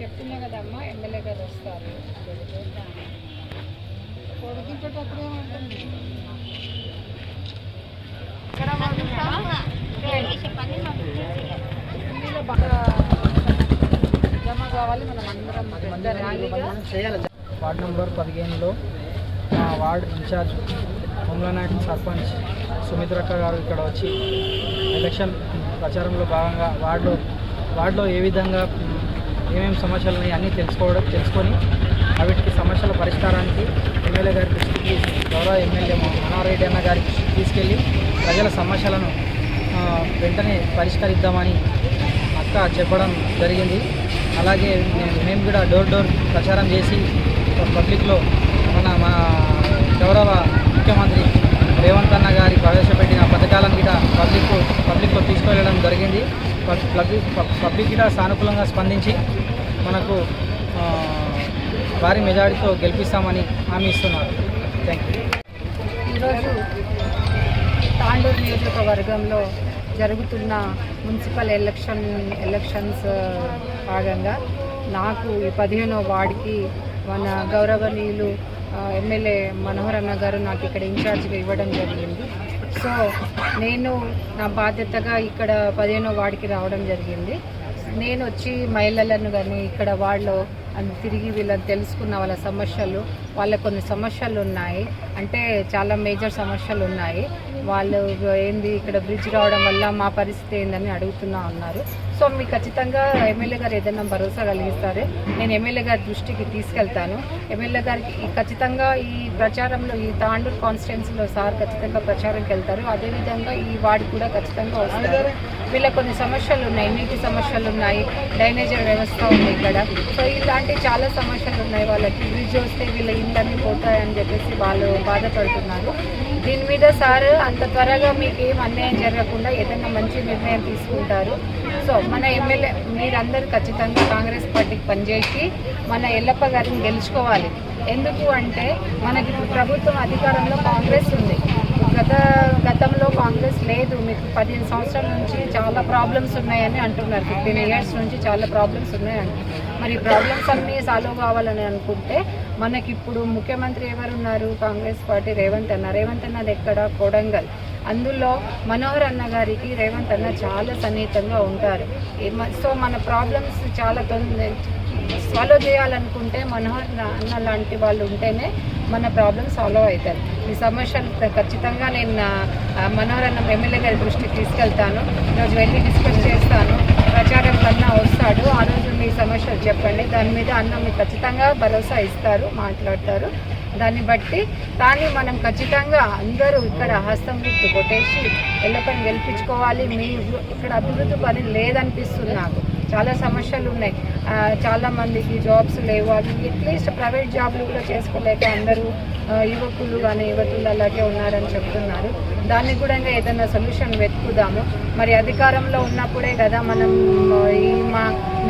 చెప్తున్నా కదమ్మా ఎమ్మెల్యే గారు వస్తారు. ఏమంటుంది ఢిల్లీలో బాగా జమ కావాలి మనం అందరం వార్డ్ నంబర్ పదిహేనులో మా వార్డ్ ఇన్ఛార్జ్ పొంగనాయక్ సర్పంచ్ సుమిత్రక్క గారు ఇక్కడ వచ్చి ఎలక్షన్ ప్రచారంలో భాగంగా వార్డులో వార్డులో ఏ విధంగా ఏమేమి సమస్యలు ఉన్నాయి అన్నీ తెలుసుకోవడం తెలుసుకొని వాటికి సమస్యల పరిష్కారానికి ఎమ్మెల్యే గారి దృష్టికి గౌరవ ఎమ్మెల్యే మనోహరెడ్డి అన్న గారి దృష్టికి తీసుకెళ్ళి ప్రజల సమస్యలను వెంటనే పరిష్కరిద్దామని అక్క చెప్పడం జరిగింది. అలాగే మేము కూడా డోర్ డోర్ ప్రచారం చేసి పబ్లిక్లో మన మా గౌరవ ముఖ్యమంత్రి రేవంత్ అన్న గారి ప్రవేశపెట్టిన పథకాలను కూడా పబ్లిక్ పబ్లిక్లో చేయడం జరిగింది పబ్- పబ్లిక్ కూడా సానుకూలంగా స్పందించి మనకు భారీ మెజారిటీతో గెలిపిస్తామని హామీ ఇస్తున్నారు. థ్యాంక్ యూ ఈరోజు తాండూరు నియోజకవర్గంలో జరుగుతున్న మున్సిపల్ ఎలక్షన్ ఎలక్షన్స్ భాగంగా నాకు ఈ పదిహేనో వార్డుకి మన గౌరవనీయులు ఎమ్మెల్యే మనోహర్ అన్న గారు నాకు ఇక్కడ ఇన్ఛార్జ్గా ఇవ్వడం జరిగింది. సో నేను నా బాధ్యతగా ఇక్కడ పదిహేనో వార్డుకి రావడం జరిగింది. నేను వచ్చి మహిళలను కానీ ఇక్కడ వాళ్ళు అని తిరిగి వీళ్ళని తెలుసుకున్న వాళ్ళ సమస్యలు వాళ్ళ కొన్ని సమస్యలు ఉన్నాయి. అంటే చాలా మేజర్ సమస్యలు ఉన్నాయి. వాళ్ళు ఏంది ఇక్కడ బ్రిడ్జ్ రావడం వల్ల మా పరిస్థితి ఏందని అడుగుతున్నా ఉన్నారు. సో మీకు ఖచ్చితంగా ఎమ్మెల్యే గారు ఏదైనా భరోసా కలిగిస్తారు? నేను ఎమ్మెల్యే గారి దృష్టికి తీసుకెళ్తాను. ఎమ్మెల్యే గారికి ఖచ్చితంగా ఈ ప్రచారంలో ఈ తాండూరు కాన్స్టిట్యున్సీలో సార్ ఖచ్చితంగా ప్రచారంకి వెళ్తారు. అదేవిధంగా ఈ వార్డు కూడా ఖచ్చితంగా వస్తారు. వీళ్ళ కొన్ని సమస్యలు ఉన్నాయి నీటి సమస్యలు ఉన్నాయి డ్రైనేజ్ వ్యవస్థ ఉంది ఇక్కడ. సో ఇలాంటి చాలా సమస్యలు ఉన్నాయి వాళ్ళకి. బ్రిడ్జ్ వస్తే వీళ్ళ ఇళ్ళన్నీ పోతాయని చెప్పేసి వాళ్ళు బాధపడుతున్నారు. దీని మీద సార్ అంత త్వరగా మీకు ఏం అన్యాయం జరగకుండా ఏదైనా మంచి నిర్ణయం తీసుకుంటారు. సో మన ఎమ్మెల్యే మీరందరూ ఖచ్చితంగా కాంగ్రెస్ పార్టీకి పనిచేసి మన ఎల్లప్ప గారిని గెలుచుకోవాలి. ఎందుకు అంటే మనకి ప్రభుత్వం అధికారంలో కాంగ్రెస్ ఉంది. గత గతంలో కాంగ్రెస్ లేదు. మీకు పదిహేను సంవత్సరాల నుంచి చాలా ప్రాబ్లమ్స్ ఉన్నాయని అంటున్నారు. ఫిఫ్టీన్ ఇయర్స్ నుంచి చాలా ప్రాబ్లమ్స్ ఉన్నాయని. మరి ప్రాబ్లమ్స్ అన్నీ సాల్వ్ కావాలని అనుకుంటే మనకి ఇప్పుడు ముఖ్యమంత్రి ఎవరున్నారు? కాంగ్రెస్ పార్టీ రేవంత్ అన్న. రేవంత్ అన్నది ఎక్కడ? కొడంగల్. అందులో మనోహర్ అన్న గారికి రేవంత్ అన్న చాలా సన్నిహితంగా ఉంటారు. సో మన ప్రాబ్లమ్స్ చాలా తొందర ఫాలో చేయాలనుకుంటే మనోహర్ అన్న లాంటి వాళ్ళు ఉంటేనే మన ప్రాబ్లం సాల్వ్ అవుతుంది ఈ సమస్యలు ఖచ్చితంగా నేను మనోహర్ అన్న ఎమ్మెల్యే గారి దృష్టికి తీసుకెళ్తాను. ఈరోజు వెళ్ళి డిస్కస్ చేస్తాను. ప్రచారం కన్నా వస్తాడు. ఆ రోజు మీ సమస్యలు చెప్పండి. దాని మీద అన్న మీకు ఖచ్చితంగా భరోసా ఇస్తారు మాట్లాడతారు. దాన్ని బట్టి కానీ మనం ఖచ్చితంగా అందరూ ఇక్కడ హస్తం గుర్తు కొట్టేసి ఎల్లపని గెలిపించుకోవాలి. మీ ఇక్కడ అభివృద్ధి పని లేదనిపిస్తుంది నాకు. చాలా సమస్యలు ఉన్నాయి. చాలామందికి చాలా మందికి జాబ్స్ లేవు. అవి అట్లీస్ట్ ప్రైవేట్ జాబ్లు కూడా చేసుకోలేక అందరూ యువకులు కానీ యువతులు అలాగే ఉన్నారని చెప్తున్నారు. దానికి కూడా ఇంకా ఏదైనా సొల్యూషన్ వెతుకుదాము. మరి అధికారంలో ఉన్నప్పుడే కదా మనం ఈ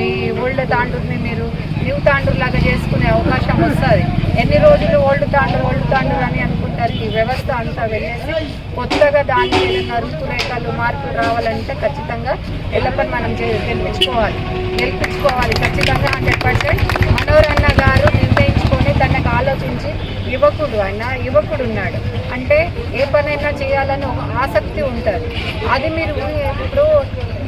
మీ ఓల్డ్ తాండ్రుని మీరు న్యూ తాండూరు లాగా చేసుకునే అవకాశం వస్తుంది. ఎన్ని రోజులు ఓల్డ్ తాండ్రు ఓల్డ్ తాండ్రు అని అనుకుంటారు? ఈ వ్యవస్థ అంతా వెళ్ళేసి కొత్తగా దాన్ని ఏదైనా రూపురేఖలు మార్పులు రావాలంటే ఖచ్చితంగా ఎల్లప్పని మనం చే- గెలిపించుకోవాలి. గెలిపించుకోవాలి ఖచ్చితంగా హండ్రెడ్ పర్సెంట్. ఆయన యువకుడు ఉన్నాడు. అంటే ఏ పనైనా చేయాలని ఒక ఆసక్తి ఉంటుంది. అది మీరు ఇప్పుడు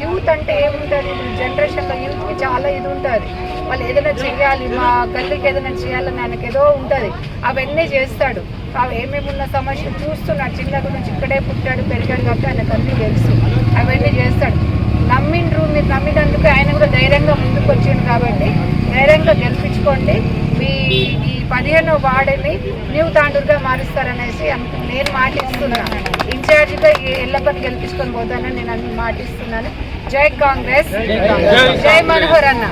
యూత్ అంటే ఏముంటుంది? ఇప్పుడు జనరేషన్లో యూత్కి చాలా ఇది ఉంటుంది. వాళ్ళు ఏదైనా చేయాలి మా గల్లీకి ఏదైనా చేయాలని ఆయనకి ఏదో ఉంటుంది. అవన్నీ చేస్తాడు. అవి ఏమేమి ఉన్న సమస్యలు చూస్తున్నాడు. చిన్నప్పటి నుంచి ఇక్కడే పుట్టాడు పెరిగాడు కాబట్టి ఆయనకు అన్నీ తెలుసు. అవన్నీ చేస్తాడు. నమ్మిండ్రు మీరు నమ్మినందుకు ఆయన కూడా ధైర్యంగా ముందుకు వచ్చిండు కాబట్టి ధైర్యంగా గెలిపించుకోండి. మీ పదిహేనో వార్డుని న్యూ తాండూరుగా మారుస్తారనేసి నేను మాటిస్తున్నాను. ఇన్ఛార్జిగా ఎల్లప్పని గెలిపించుకొని పోతానని నేను మాటిస్తున్నాను. జై కాంగ్రెస్. జై మనోహర్ అన్న.